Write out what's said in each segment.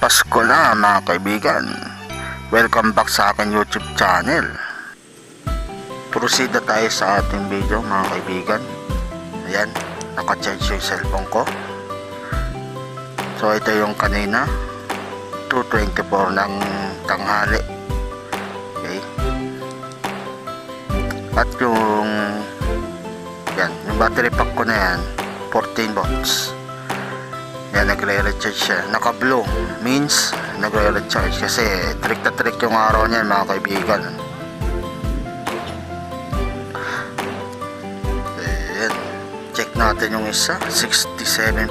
Pasko na mga kaibigan. Welcome back sa aking YouTube channel. Proceed na tayo sa ating video mga kaibigan. Ayan, naka-charge yung cellphone ko. So ito yung kanina. 2.24 ng tanghali. Okay. At yung yan, yung battery pack ko na yan, 14 volts. Yan, nagre-recharge siya. Naka-blue means nagre-recharge kasi trick na trick yung araw niya mga kaibigan. Ayan. Check natin yung isa. 67%.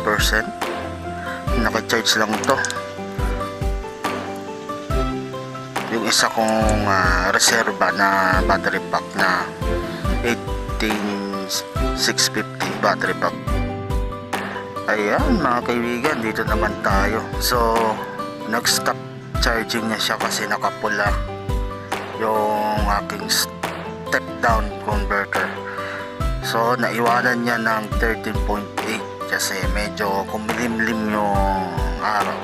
Naka-charge lang to. Yung isa kong ah, reserva na battery pack na 18650 battery pack Ayan mga kaibigan, dito naman tayo. So, nag-stop charging niya siya kasi nakapula yung aking step down converter. So, naiwanan niya ng 13.8 kasi medyo kumilimlim yung araw.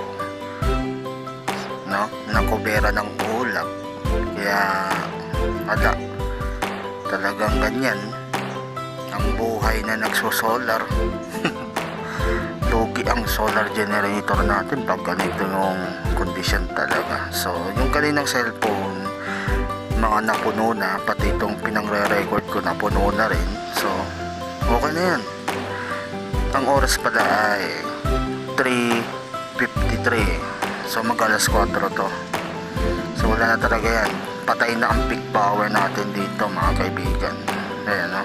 No? Nakubera ng ulap. Kaya, wala. Talagang ganyan. Ang buhay na nagsosolar. lugi ang solar generator natin pag ganito yung condition talaga. So yung kaninang cellphone mga napuno na pati itong pinangre-record ko napuno na rin. So okay na yan ang oras pala ay 3.53 so mag alas 4 to. So wala na talaga yan. Patay na ang peak power natin dito mga kaibigan. Ayan no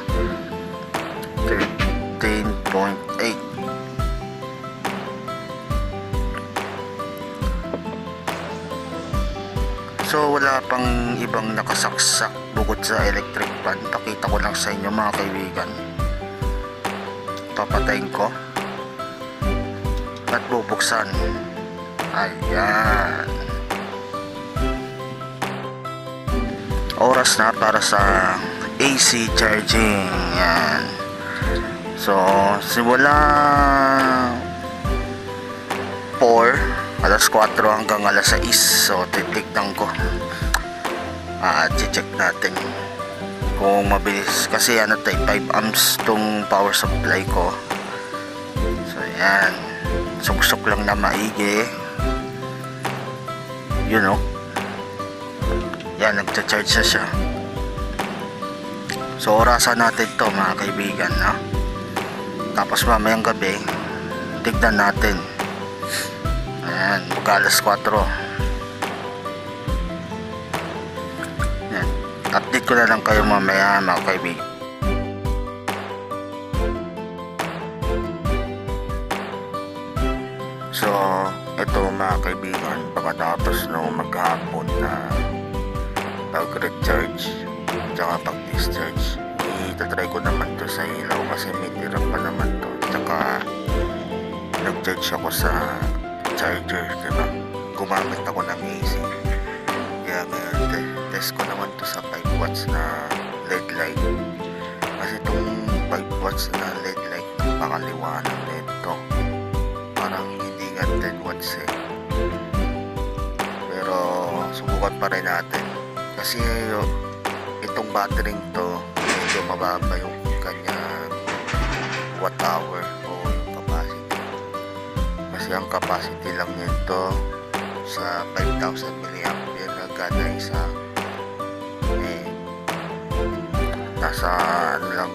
So wala pang ibang nakasaksak bukod sa electric fan. Pakita ko lang sa inyo mga kaibigan. Papatayin ko. At bubuksan. Ayan. Oras na para sa AC charging. Yan. So, simula 4 alas 4 hanggang alas 6 so titignan ko. At uh, check natin kung mabilis. Kasi ano tayo 5 amps tong power supply ko. So yan. Suksok lang na maigi. Yun o yan nagcha-charge na siya. So orasan natin to mga kaibigan no? tapos mamayang gabi tignan natin Ayan, mag alas 4. Ayan. Update ko na lang kayo mamaya mga kaibigan. So, ito mga kaibigan, pagkatapos no maghapon na pag-recharge tsaka pag-discharge, itatry ko naman to sa ilaw kasi may tira pa naman to. Tsaka nag-charge ako sa charger, diba? Gumamit ako ng AC. Kaya ngayon, te- test ko naman to sa 5 watts na LED light. Kasi itong 5 watts na LED light, pakaliwanag nito. Parang hindi nga 10 watts eh. Pero, subukan pa rin natin. Kasi, itong battery to, medyo mababa yung kanyang watt hour kasi ang capacity lang nito sa 5,000 mAh na gana isa eh nasa ano lang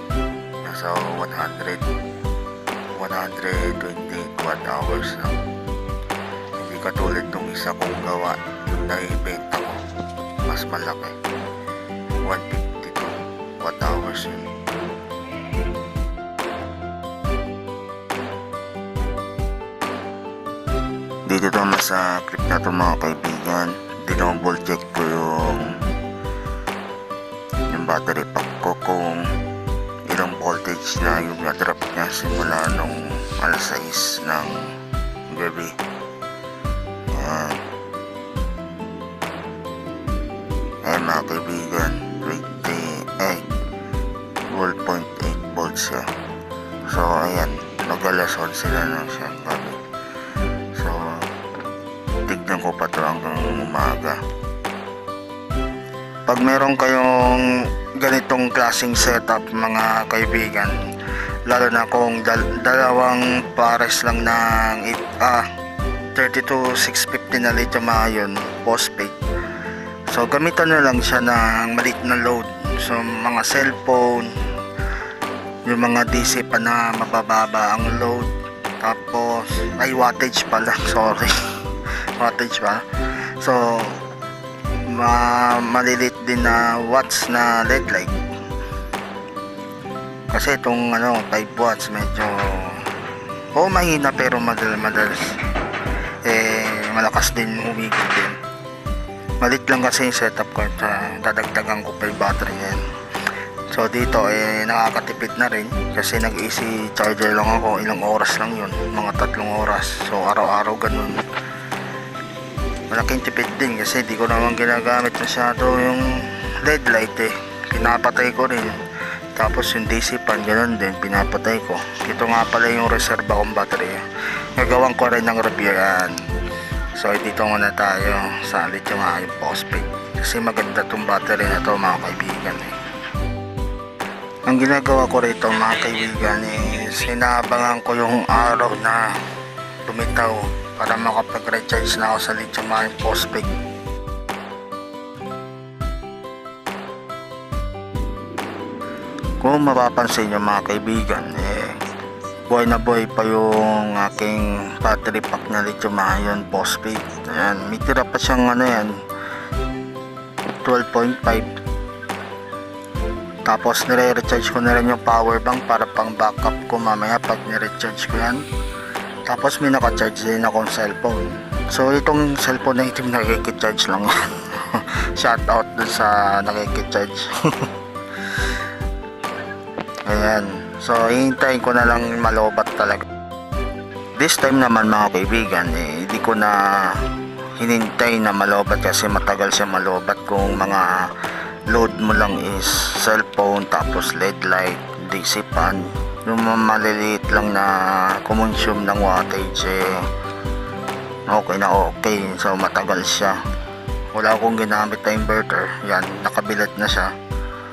nasa 100 128 watt hours lang. Hindi katulad nung isa kong gawa yung naibenta ko mas malaki. 152 watt hours yun dito naman sa clip na to mga kaibigan. Dinoble check ko yung yung battery pack ko kung ilang voltage na yung na-drop niya simula nung alas 6 ng gabi. Yan ayan mga kaibigan Meron kayong ganitong klaseng setup mga kaibigan, lalo na kung dal- dalawang pares lang ng ah, 32650 na lithium ion phosphate. So gamitan na lang siya ng maliit na load. So mga cellphone, yung mga DC pa na mabababa ang load. Tapos, ay wattage pala, sorry. wattage pa. So, ma malilit din na watts na LED light. Kasi itong ano, 5 watts medyo oh mahina pero madal madalas eh malakas din humigit din. Malit lang kasi yung setup ko at ah, dadagdagan ko pa yung battery yan. So dito eh nakakatipid na rin kasi nag AC charger lang ako ilang oras lang yun mga tatlong oras so araw-araw ganun malaking tipid din kasi di ko naman ginagamit masyado yung LED light eh. Pinapatay ko rin. Tapos yung DC fan ganun din pinapatay ko. Ito nga pala yung reserva kong battery gagawan ko rin ng review yan so dito muna tayo. Sa lithium ion phosphate. Kasi maganda tong battery na to mga kaibigan eh. Ang ginagawa ko rito mga kaibigan is sinaabangan ko yung araw na lumitaw para makapag-recharge na ako sa lithium ion phosphate. Kung mapapansin nyo mga kaibigan, eh, buhay na buhay pa yung aking battery pack na lithium ion phosphate. Ayan, may tira pa siyang ano yan, 12.5 tapos nire-recharge ko na rin yung power bank para pang backup ko mamaya pag nire-recharge ko yan. Tapos may naka-charge din akong cellphone. So itong cellphone na itim nakikicharge lang. Shout out dun sa nakikicharge. Ayan. So hihintayin ko na lang malobat talaga. This time naman mga kaibigan, eh, hindi ko na hinintay na malobat kasi matagal siya malobat kung mga load mo lang is cellphone tapos LED light, fan yung maliliit lang na kumonsume ng wattage eh, okay na okay. So matagal siya. Wala akong ginamit na inverter. Yan nakabilat na siya.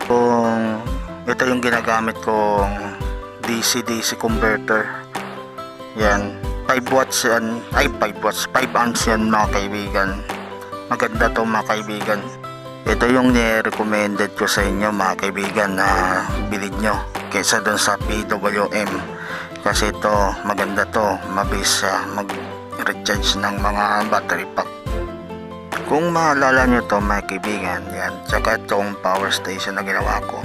Kung ito yung ginagamit kong DC DC converter. Yan 5 watts yan. Ay 5 watts. 5 amps yan mga kaibigan. Maganda to mga kaibigan. Ito yung ni-recommended ko sa inyo mga kaibigan na bilid nyo kaysa dun sa PWM kasi ito maganda to. Mabilis siya mag recharge ng mga battery pack. Kung maalala nyo to mga kaibigan yan. Tsaka itong power station na ginawa ko.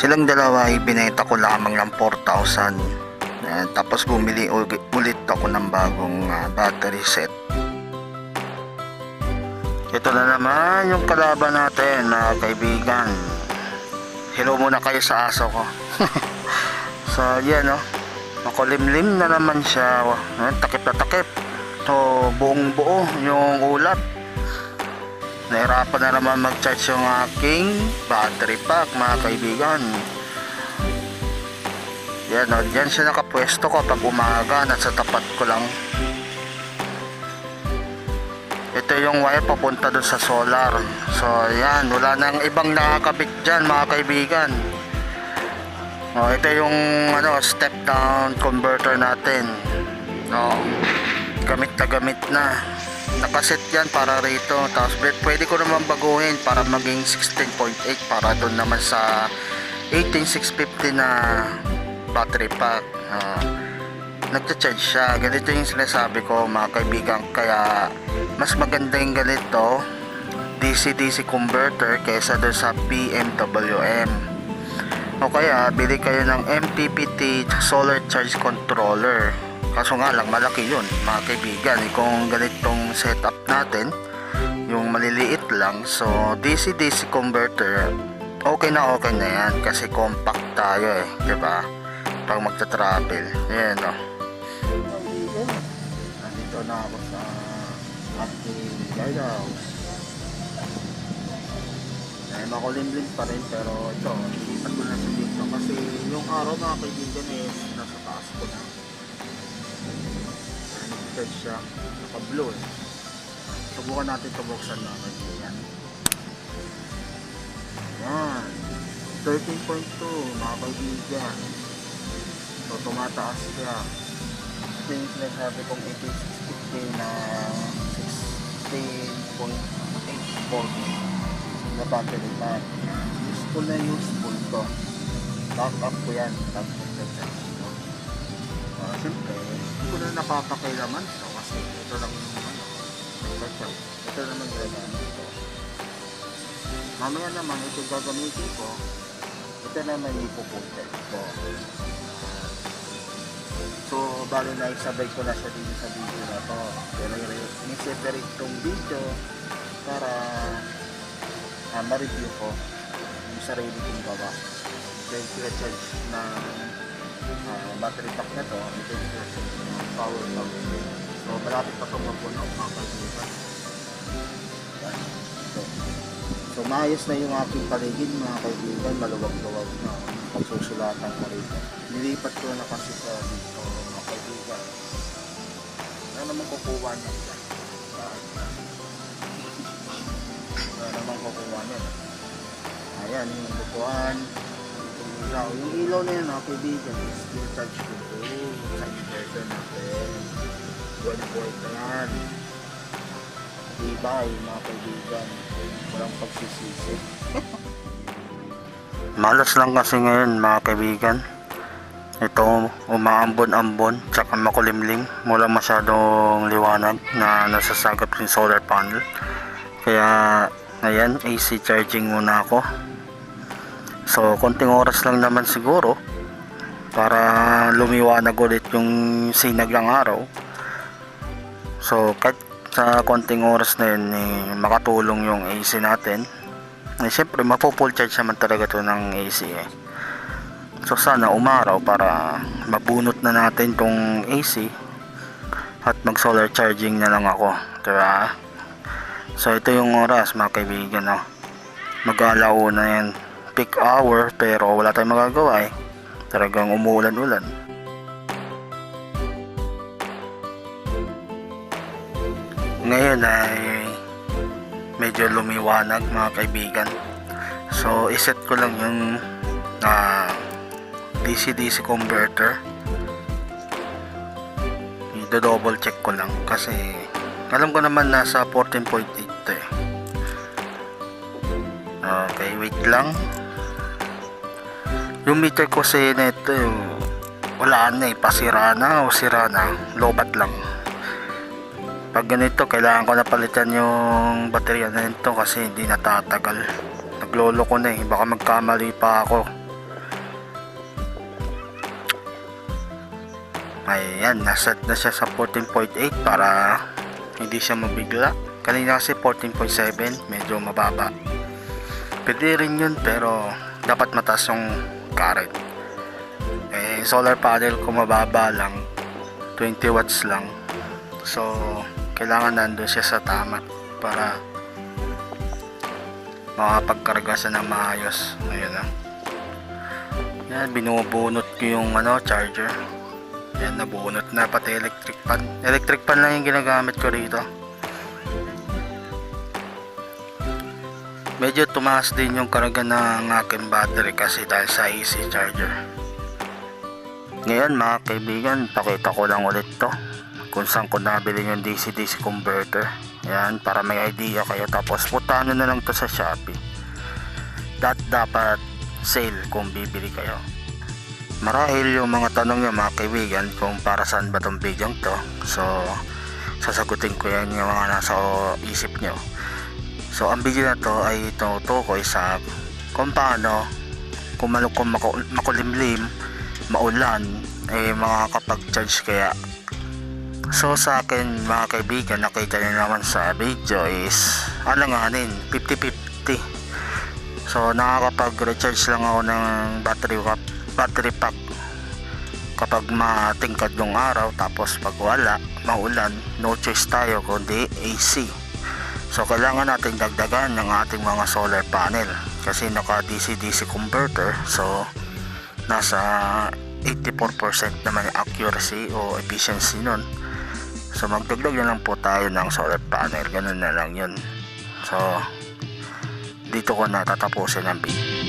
Silang dalawa ibinenta ko lamang ng 4,000 yan, tapos bumili uli- ulit ako ng bagong ah, battery set. Ito na naman yung kalaban natin mga kaibigan. Hello muna kayo sa aso ko. so yan no. Makulimlim na naman siya. Ayan, Takip na takip. So buong buo yung ulap. Nahirapan na naman mag-charge yung aking battery pack mga kaibigan. Yan o, dyan siya nakapwesto ko pag umaga. Nasa tapat ko lang ito yung wire papunta dun sa solar so yan wala nang ibang nakakabit dyan mga kaibigan oh, ito yung ano, step down converter natin no, gamit na gamit na nakaset yan para rito tapos pwede- ko naman baguhin para maging 16.8 para dun naman sa 18650 na battery pack oh nagcha-charge siya. Ganito yung sinasabi ko mga kaibigan. Kaya mas maganda yung ganito DC-DC converter kaysa doon sa PMWM. O kaya bili kayo ng MPPT solar charge controller. Kaso nga lang malaki yun mga kaibigan. Kung ganitong setup natin yung maliliit lang so DC-DC converter okay na okay na yan. Kasi compact tayo eh 'di ba? Pag magta-travel. Yan o nandito na ako sa ating guidehouse eh makulimlim pa rin pero ito lipat ko na sa dito kasi yung araw mga kaibigan is nasa taas ko na nag-charge siya naka blue eh Subukan natin ito buksan mga kaibigan. Yan. 13.2 mga kaibigan. So, tumataas siya. Ito yung sinasabi kong 1860 na 16.8 volt na battery pack. Useful na useful to. Back up ko yan. Back up ko yan. Uh, Siyempre, hindi ko na napapakailaman to kasi ito lang yung ano. Ito, naman gagamitin ko. Mamaya naman ito gagamitin ko. Ito naman ipupunta ko. So, bali na isabay ko na siya dito sa video na to. Pero ni-separate tong video para ah, ma-review ko yung sarili kong gawa. Then, kira-charge na ah, battery pack na to. Ito yung kira-charge ng power pack. So, malapit pa itong mapuno mga kaibigan. Yan. So, so, maayos na yung aking paligid mga kaibigan. Maluwag-luwag na pagsusulatan ko rito. Nilipat ko na kasi sa dito mga kaibigan. Ano naman kukuha niya naman kukuha niya? Ayan, yung lupuan. Yung ilaw. Yung ilaw na yan mga kaibigan is yung ko. Oh, sa inverter natin. Buwan buhay na yan. Ibay mga kaibigan. Walang pagsisisi. Malas lang kasi ngayon mga kaibigan. Ito umaambon-ambon tsaka makulimlim. Wala masyadong liwanag na nasasagap yung solar panel. Kaya ngayon AC charging muna ako. So konting oras lang naman siguro para lumiwanag ulit yung sinag ng araw. So kahit sa konting oras na yun eh, makatulong yung AC natin eh, syempre mapo-full charge naman talaga to ng AC eh. So sana umaraw para mabunot na natin tong AC at mag solar charging na lang ako. Diba? So ito yung oras mga kaibigan no. Mag-alaw na yan. Peak hour pero wala tayong magagawa eh. Talagang umuulan-ulan. Ngayon ay medyo lumiwanag mga kaibigan so iset ko lang yung ah, DC-DC converter i-double check ko lang kasi alam ko naman nasa 14.8 to eh okay wait lang. Yung meter ko sa neto wala na eh pasira na o sira na lobat lang. Pag ganito kailangan ko na palitan yung baterya na nito kasi hindi natatagal. Naglolo ko na eh baka magkamali pa ako. Ayan naset na siya sa 14.8 para hindi siya mabigla kanina kasi 14.7 medyo mababa. Pwede rin yun pero dapat mataas yung current. Eh solar panel ko mababa lang 20 watts lang. So kailangan nandun siya sa tama para makapagkarga siya ng maayos. Ayun na yan binubunot ko yung ano charger. Yan nabunot na pati electric pan. Electric pan lang yung ginagamit ko rito medyo tumaas din yung karga ng aking battery kasi dahil sa AC charger. Ngayon mga kaibigan pakita ko lang ulit to kung saan ko nabili yung DC-DC converter. Yan para may idea kayo. Tapos putano na lang to sa Shopee. That dapat sale kung bibili kayo. Marahil yung mga tanong nyo mga kaibigan kung para saan ba tong video to. So sasagutin ko yan yung mga nasa isip nyo so ang video na to ay tutukoy sa kung paano kung, kung maku, makulimlim maulan eh makakapag-charge kaya. So sa akin mga kaibigan nakita nyo naman sa video is alanganin 50-50 So nakakapag-recharge lang ako ng battery pack, battery pack. Kapag matingkad yung araw tapos pag wala, maulan, no choice tayo kundi AC. So kailangan natin dagdagan ng ating mga solar panel kasi naka DC-DC converter so nasa 84% naman accuracy o efficiency nun So magdagdag na lang po tayo ng solar panel. Ganun na lang yun. So dito ko na tatapusin ang video.